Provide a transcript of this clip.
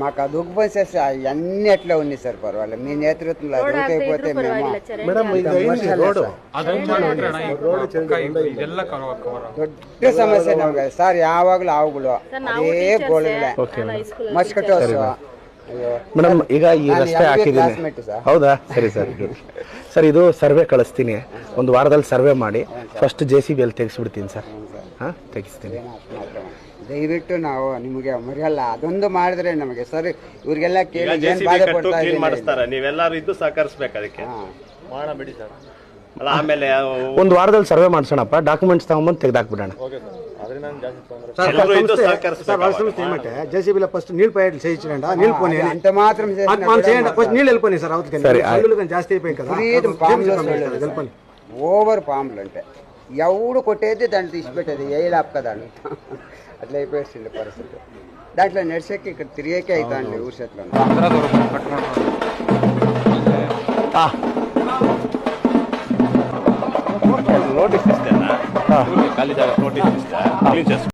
మాకు ఆ దుగ్గు బస్సెస్ అన్ని ఎట్లా ఉన్నాయి సార్ పర్వాలేదు మీ నేతృత్వంలో దూకైపోతే మేము ದೊಡ್ಡ ಸಮಸ್ಯೆ ನಮಗೆ. ಸರ್ ಯಾವಾಗಲೂ ಅವುಗಳು ಅದೇ ಗೋಳುಗಳೇ ಮಸ್ಕಟೋಸ್ ಮೇಡಮ್ ಈಗ ಈ ರಸ್ತೆ ಹಾಕಿದ್ದೀನಿ. ಹೌದಾ? ಸರಿ ಸರ್ ಸರ್. ಇದು ಸರ್ವೆ ಕಳಿಸ್ತೀನಿ. ಒಂದು ವಾರದಲ್ಲಿ ಸರ್ವೆ ಮಾಡಿ. ಫಸ್ಟ್ ಜೆ ಸಿ ಬಿ ಅಲ್ಲಿ ತೆಗೆಸ್ಬಿಡ್ತೀನಿ ಸರ್. ಹಾಂ ತೆಗಿಸ್ತೀನಿ ದಯವಿಟ್ಟು ನಾವು ನಿಮಗೆ ಮರೆಯಲ್ಲ ಅದೊಂದು ಮಾಡಿದ್ರೆ ನಮಗೆ ಸರ್ ಇವ್ರಿಗೆಲ್ಲ ಕೇಳಿ ಜೆ ಏನ್ ಸಿ ಬಿ ಬಾಧೆ ಕಟ್ಟು ಪಡ್ತಾ ಕ್ಲೀನ್ ಇದ್ದೀನಿ ಮಾಡಿಸ್ತಾರೆ ನೀವೆಲ್ಲರೂ ಇದ್ದು ಸಹಕರಿಸ್ಬೇಕು ಅದಕ್ಕೆ ಹಾ. ಅಲ್ಲ ಆಮೇಲೆ ಅವು ಒಂದು ವಾರದಲ್ಲಿ ಸರ್ವೆ ಮಾಡ್ಸೋಣಪ್ಪ ಡಾಕ್ಯುಮೆಂಟ್ಸ್ ತಗೊಂಬಂದು ತೆಗೆದಾಕ್ಬಿಡೋಣ ಎಲ್ಲರೂ ಇದ್ದು ಸಹಕರಿಸ್ಬೇಕು ಅವಾಗ. జేసీబీలో ఫస్ట్ నీళ్ళు పోయేట్లు చేయించండి నీళ్ళు పోనీ అని. అంత మాత్రం చేసినా అది మనం చేయండి ఫస్ట్ నీళ్ళు వెళ్ళిపోయి సార్ అవతలకి సరే, పనులు కానీ జాస్తి అయిపోయి కదా విపరీతం పాములు చేయించుకోండి, వెళ్ళిపోయి ఓవర్ పాములు అంటే ఎవడు కొట్టేది దాంట్లో తీసిపెట్టేది ఏ లాపక దాన్ని అట్లా అయిపోయేసింది పరిస్థితి దాంట్లో నడిచేకి ఇక్కడ తిరిగేకే అవుతాండి ఊరిసెట్లో నోటీస్ ఇస్తా నోటీస్ ఇస్తా